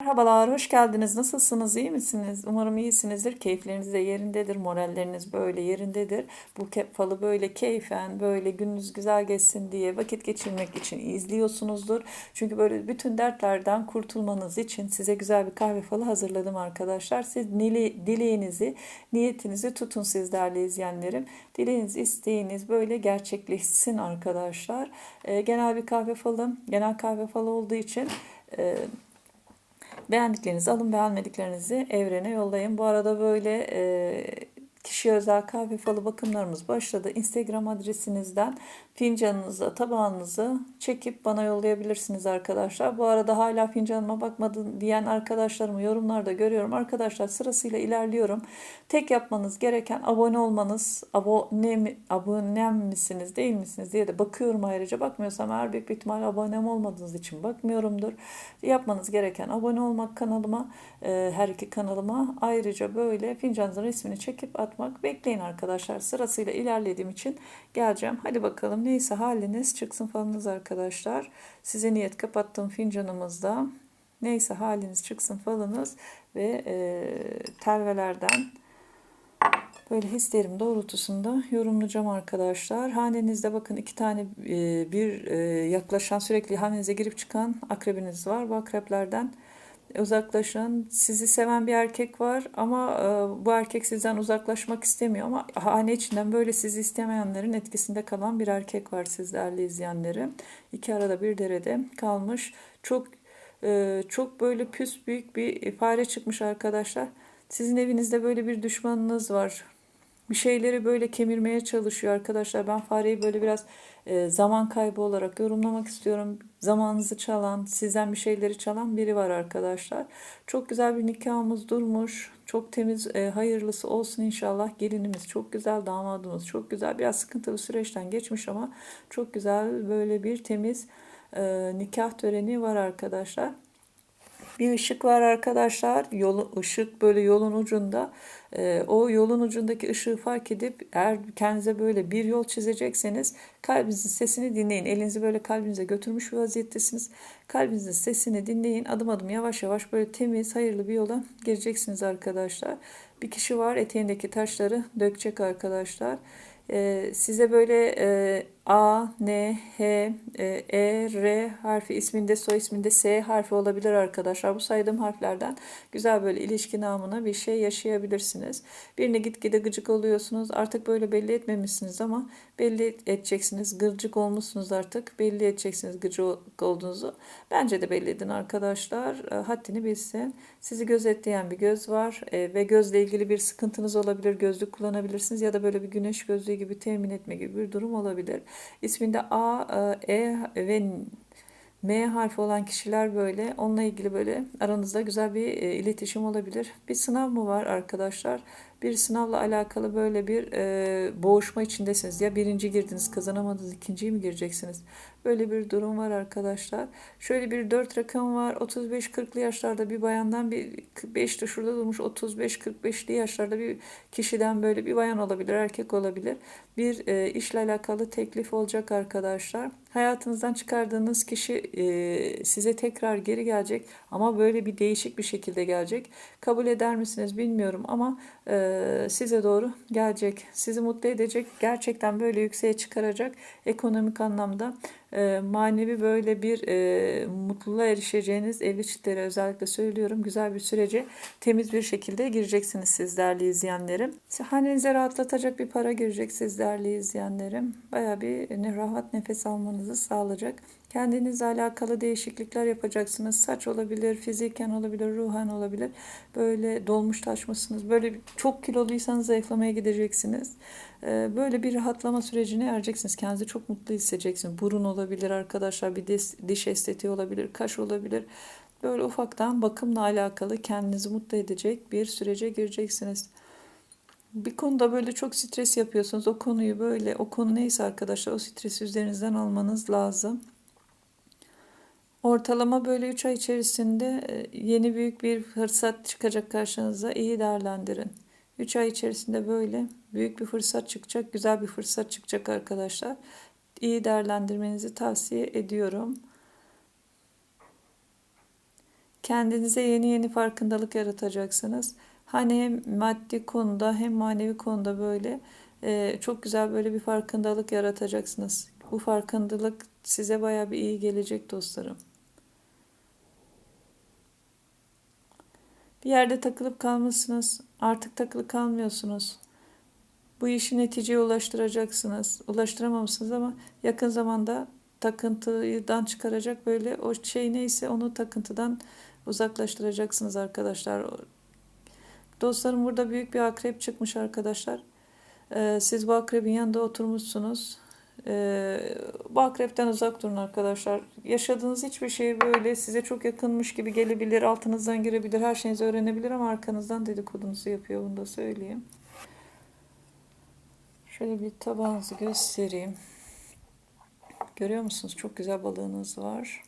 Merhabalar, hoş geldiniz. Nasılsınız, iyi misiniz? Umarım iyisinizdir. Keyifleriniz de yerindedir, moralleriniz böyle yerindedir. Bu falı böyle keyfen, böyle gününüz güzel geçsin diye vakit geçirmek için izliyorsunuzdur. Çünkü böyle bütün dertlerden kurtulmanız için size güzel bir kahve falı hazırladım arkadaşlar. Siz nili- dileğinizi, niyetinizi tutun siz değerli izleyenlerim. Dileğiniz, isteğiniz böyle gerçekleşsin arkadaşlar. Ee, genel bir kahve falı, genel kahve falı olduğu için... e, Beğendiklerinizi alın, beğenmediklerinizi evrene yollayın. Bu arada böyle e, kişiye özel kahve falı bakımlarımız başladı. Instagram adresinizden fincanınızı, tabağınızı çekip bana yollayabilirsiniz arkadaşlar. Bu arada hala fincanıma bakmadın diyen arkadaşlarımı yorumlarda görüyorum. Arkadaşlar sırasıyla ilerliyorum. Tek yapmanız gereken abone olmanız, abone mi, abonem misiniz değil misiniz diye de bakıyorum ayrıca. Bakmıyorsam eğer büyük bir ihtimal abonem olmadığınız için bakmıyorumdur. Yapmanız gereken abone olmak kanalıma, e, her iki kanalıma. Ayrıca böyle fincanınızın resmini çekip atmak. Bekleyin arkadaşlar. Sırasıyla ilerlediğim için geleceğim. Hadi bakalım neyse haliniz çıksın falınız arkadaşlar. Size niyet kapattığım fincanımızda. Neyse haliniz çıksın falınız ve e, telvelerden Böyle hislerim doğrultusunda yorumlayacağım arkadaşlar. Hanenizde bakın iki tane e, bir e, yaklaşan sürekli hanenize girip çıkan akrebiniz var. Bu akreplerden uzaklaşın. Sizi seven bir erkek var ama e, bu erkek sizden uzaklaşmak istemiyor ama hane içinden böyle sizi istemeyenlerin etkisinde kalan bir erkek var sizlerle izleyenleri. İki arada bir derede kalmış. Çok e, çok böyle püs büyük bir fare çıkmış arkadaşlar. Sizin evinizde böyle bir düşmanınız var bir şeyleri böyle kemirmeye çalışıyor arkadaşlar. Ben fareyi böyle biraz e, zaman kaybı olarak yorumlamak istiyorum. Zamanınızı çalan, sizden bir şeyleri çalan biri var arkadaşlar. Çok güzel bir nikahımız durmuş. Çok temiz, e, hayırlısı olsun inşallah. Gelinimiz çok güzel, damadımız çok güzel. Biraz sıkıntılı süreçten geçmiş ama çok güzel böyle bir temiz e, nikah töreni var arkadaşlar. Bir ışık var arkadaşlar. Yolu, ışık böyle yolun ucunda. Ee, o yolun ucundaki ışığı fark edip eğer kendinize böyle bir yol çizecekseniz kalbinizin sesini dinleyin. Elinizi böyle kalbinize götürmüş bir vaziyettesiniz. Kalbinizin sesini dinleyin. Adım adım yavaş yavaş böyle temiz, hayırlı bir yola gireceksiniz arkadaşlar. Bir kişi var eteğindeki taşları dökecek arkadaşlar. Ee, size böyle e, A, N, H, e, E, R harfi isminde, soy isminde S harfi olabilir arkadaşlar. Bu saydığım harflerden güzel böyle ilişki namına bir şey yaşayabilirsiniz. Birine gitgide gıcık oluyorsunuz. Artık böyle belli etmemişsiniz ama belli edeceksiniz. Gıcık olmuşsunuz artık. Belli edeceksiniz gıcık olduğunuzu. Bence de belli edin arkadaşlar. E, haddini bilsin. Sizi gözetleyen bir göz var e, ve gözle ilgili bir sıkıntınız olabilir. Gözlük kullanabilirsiniz ya da böyle bir güneş gözlüğü gibi temin etme gibi bir durum olabilir. İsminde A, E e ve M harfi olan kişiler böyle onunla ilgili böyle aranızda güzel bir e, iletişim olabilir. Bir sınav mı var arkadaşlar? Bir sınavla alakalı böyle bir e, boğuşma içindesiniz. Ya birinci girdiniz kazanamadınız ikinciyi mi gireceksiniz? Böyle bir durum var arkadaşlar. Şöyle bir dört rakam var. 35-40'lı yaşlarda bir bayandan bir 5 de şurada durmuş 35-45'li yaşlarda bir kişiden böyle bir bayan olabilir, erkek olabilir. Bir e, işle alakalı teklif olacak arkadaşlar. Hayatınızdan çıkardığınız kişi e, size tekrar geri gelecek ama böyle bir değişik bir şekilde gelecek. Kabul eder misiniz bilmiyorum ama size doğru gelecek. Sizi mutlu edecek. Gerçekten böyle yükseğe çıkaracak ekonomik anlamda e, manevi böyle bir e, mutluluğa erişeceğiniz evli çiftlere özellikle söylüyorum. Güzel bir sürece temiz bir şekilde gireceksiniz siz değerli izleyenlerim. Hanenize rahatlatacak bir para girecek siz değerli izleyenlerim. Baya bir rahat nefes almanızı sağlayacak. Kendinizle alakalı değişiklikler yapacaksınız. Saç olabilir, fiziken olabilir, ruhen olabilir. Böyle dolmuş taşmışsınız. Böyle çok kiloluysanız zayıflamaya gideceksiniz. Ee, böyle bir rahatlama sürecine ereceksiniz. Kendinizi çok mutlu hissedeceksiniz. Burun olabilir arkadaşlar, bir diş, diş estetiği olabilir, kaş olabilir. Böyle ufaktan bakımla alakalı kendinizi mutlu edecek bir sürece gireceksiniz. Bir konuda böyle çok stres yapıyorsunuz. O konuyu böyle, o konu neyse arkadaşlar o stresi üzerinizden almanız lazım. Ortalama böyle 3 ay içerisinde e, yeni büyük bir fırsat çıkacak karşınıza. İyi değerlendirin. 3 ay içerisinde böyle büyük bir fırsat çıkacak, güzel bir fırsat çıkacak arkadaşlar. İyi değerlendirmenizi tavsiye ediyorum. Kendinize yeni yeni farkındalık yaratacaksınız. Hani hem maddi konuda hem manevi konuda böyle e, çok güzel böyle bir farkındalık yaratacaksınız. Bu farkındalık size baya bir iyi gelecek dostlarım. Bir yerde takılıp kalmışsınız. Artık takılı kalmıyorsunuz. Bu işi neticeye ulaştıracaksınız. Ulaştıramamışsınız ama yakın zamanda takıntıdan çıkaracak böyle o şey neyse onu takıntıdan uzaklaştıracaksınız arkadaşlar. Dostlarım burada büyük bir akrep çıkmış arkadaşlar. Ee, siz bu akrebin yanında oturmuşsunuz. Ee, bu akrepten uzak durun arkadaşlar. Yaşadığınız hiçbir şey böyle size çok yakınmış gibi gelebilir. Altınızdan girebilir. Her şeyinizi öğrenebilir ama arkanızdan dedikodunuzu yapıyor. Bunu da söyleyeyim. Şöyle bir tabağınızı göstereyim. Görüyor musunuz? Çok güzel balığınız var.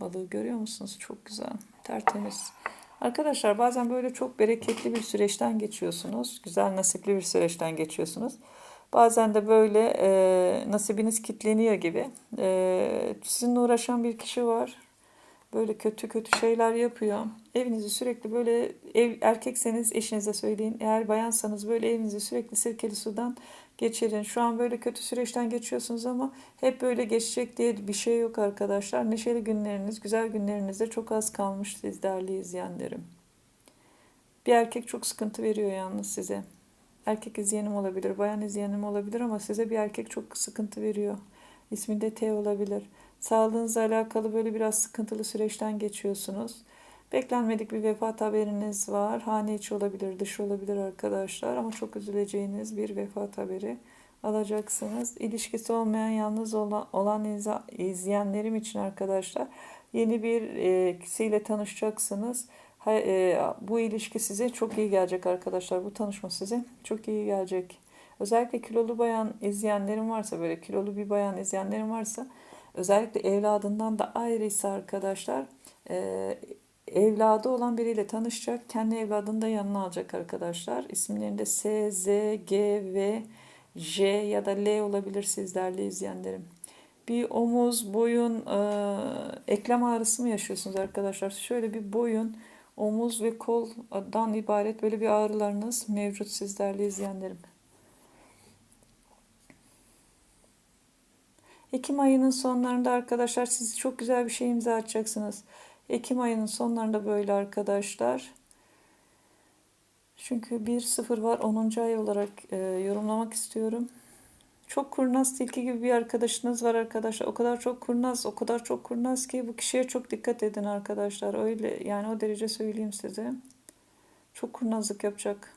Balığı görüyor musunuz? Çok güzel. Tertemiz. Arkadaşlar bazen böyle çok bereketli bir süreçten geçiyorsunuz. Güzel nasipli bir süreçten geçiyorsunuz. Bazen de böyle e, nasibiniz kitleniyor gibi. E, sizinle uğraşan bir kişi var. Böyle kötü kötü şeyler yapıyor. Evinizi sürekli böyle ev erkekseniz eşinize söyleyin. Eğer bayansanız böyle evinizi sürekli sirkeli sudan geçirin. Şu an böyle kötü süreçten geçiyorsunuz ama hep böyle geçecek diye bir şey yok arkadaşlar. Neşeli günleriniz, güzel günlerinizde çok az kalmış siz değerli izleyenlerim. Bir erkek çok sıkıntı veriyor yalnız size. Erkek izleyenim olabilir, bayan izleyenim olabilir ama size bir erkek çok sıkıntı veriyor. İsmi de T olabilir. Sağlığınızla alakalı böyle biraz sıkıntılı süreçten geçiyorsunuz. Beklenmedik bir vefat haberiniz var. Hane içi olabilir, dış olabilir arkadaşlar ama çok üzüleceğiniz bir vefat haberi alacaksınız. İlişkisi olmayan, yalnız olan, olan izleyenlerim için arkadaşlar yeni bir e, kişiyle tanışacaksınız. E, bu ilişki size çok iyi gelecek arkadaşlar. Bu tanışma size çok iyi gelecek. Özellikle kilolu bayan izleyenlerim varsa böyle kilolu bir bayan izleyenlerim varsa özellikle evladından da ayrıysa arkadaşlar e, evladı olan biriyle tanışacak. Kendi evladını da yanına alacak arkadaşlar. İsimlerinde S, Z, G, V, J ya da L olabilir sizlerle izleyenlerim. Bir omuz, boyun, e, eklem ağrısı mı yaşıyorsunuz arkadaşlar? Şöyle bir boyun, omuz ve koldan ibaret böyle bir ağrılarınız mevcut sizlerle izleyenlerim. Ekim ayının sonlarında arkadaşlar siz çok güzel bir şey imza atacaksınız. Ekim ayının sonlarında böyle arkadaşlar. Çünkü bir sıfır var 10. ay olarak e, yorumlamak istiyorum. Çok kurnaz tilki gibi bir arkadaşınız var arkadaşlar. O kadar çok kurnaz, o kadar çok kurnaz ki bu kişiye çok dikkat edin arkadaşlar. Öyle yani o derece söyleyeyim size. Çok kurnazlık yapacak.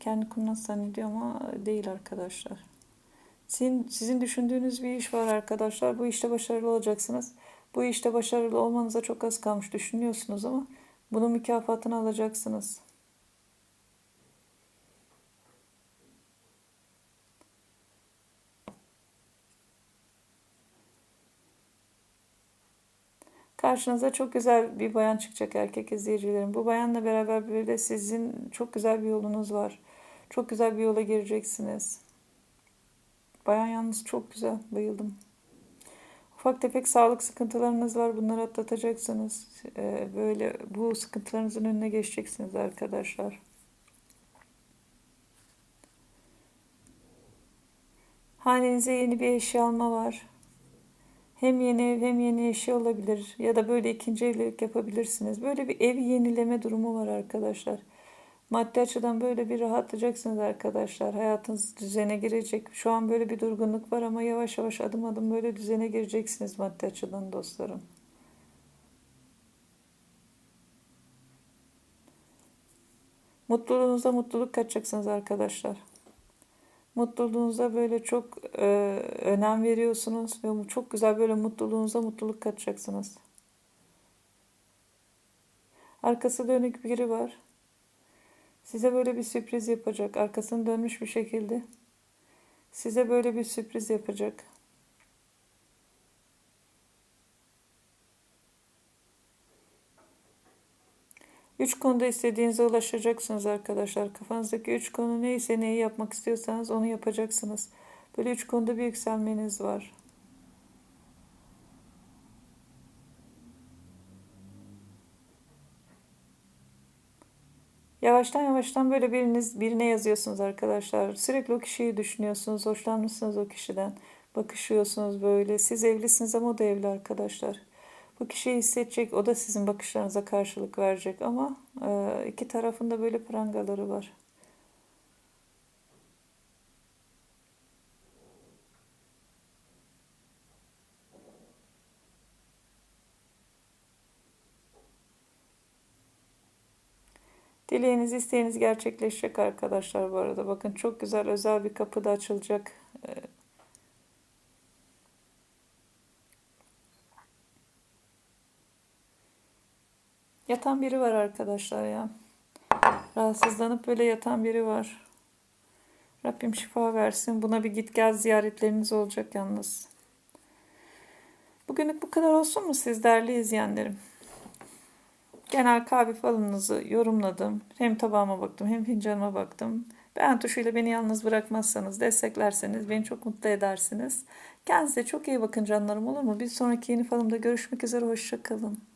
Kendi kurnaz zannediyor ama değil arkadaşlar. Sizin, sizin düşündüğünüz bir iş var arkadaşlar. Bu işte başarılı olacaksınız. Bu işte başarılı olmanıza çok az kalmış düşünüyorsunuz ama bunun mükafatını alacaksınız. Karşınıza çok güzel bir bayan çıkacak erkek izleyicilerim. Bu bayanla beraber böyle sizin çok güzel bir yolunuz var. Çok güzel bir yola gireceksiniz. Bayan yalnız çok güzel. Bayıldım. Ufak tefek sağlık sıkıntılarınız var. Bunları atlatacaksınız. Ee, böyle bu sıkıntılarınızın önüne geçeceksiniz arkadaşlar. Hanenize yeni bir eşya alma var. Hem yeni ev hem yeni eşya olabilir. Ya da böyle ikinci evlilik yapabilirsiniz. Böyle bir ev yenileme durumu var arkadaşlar. Maddi açıdan böyle bir rahatlayacaksınız arkadaşlar. Hayatınız düzene girecek. Şu an böyle bir durgunluk var ama yavaş yavaş adım adım böyle düzene gireceksiniz maddi açıdan dostlarım. Mutluluğunuza mutluluk katacaksınız arkadaşlar. Mutluluğunuza böyle çok e, önem veriyorsunuz ve çok güzel böyle mutluluğunuza mutluluk katacaksınız. Arkası dönük biri var. Size böyle bir sürpriz yapacak. Arkasını dönmüş bir şekilde. Size böyle bir sürpriz yapacak. Üç konuda istediğinize ulaşacaksınız arkadaşlar. Kafanızdaki üç konu neyse neyi yapmak istiyorsanız onu yapacaksınız. Böyle üç konuda bir yükselmeniz var. Yavaştan yavaştan böyle biriniz birine yazıyorsunuz arkadaşlar. Sürekli o kişiyi düşünüyorsunuz. Hoşlanmışsınız o kişiden. Bakışıyorsunuz böyle. Siz evlisiniz ama o da evli arkadaşlar. Bu kişiyi hissedecek. O da sizin bakışlarınıza karşılık verecek ama e, iki tarafında böyle prangaları var. Dileğiniz, isteğiniz gerçekleşecek arkadaşlar bu arada. Bakın çok güzel özel bir kapı da açılacak. Yatan biri var arkadaşlar ya. Rahatsızlanıp böyle yatan biri var. Rabbim şifa versin. Buna bir git gel ziyaretleriniz olacak yalnız. Bugünlük bu kadar olsun mu siz değerli izleyenlerim? Genel kahve falınızı yorumladım. Hem tabağıma baktım hem fincanıma baktım. Beğen tuşuyla beni yalnız bırakmazsanız, desteklerseniz beni çok mutlu edersiniz. Kendinize çok iyi bakın canlarım olur mu? Bir sonraki yeni falımda görüşmek üzere. Hoşça kalın.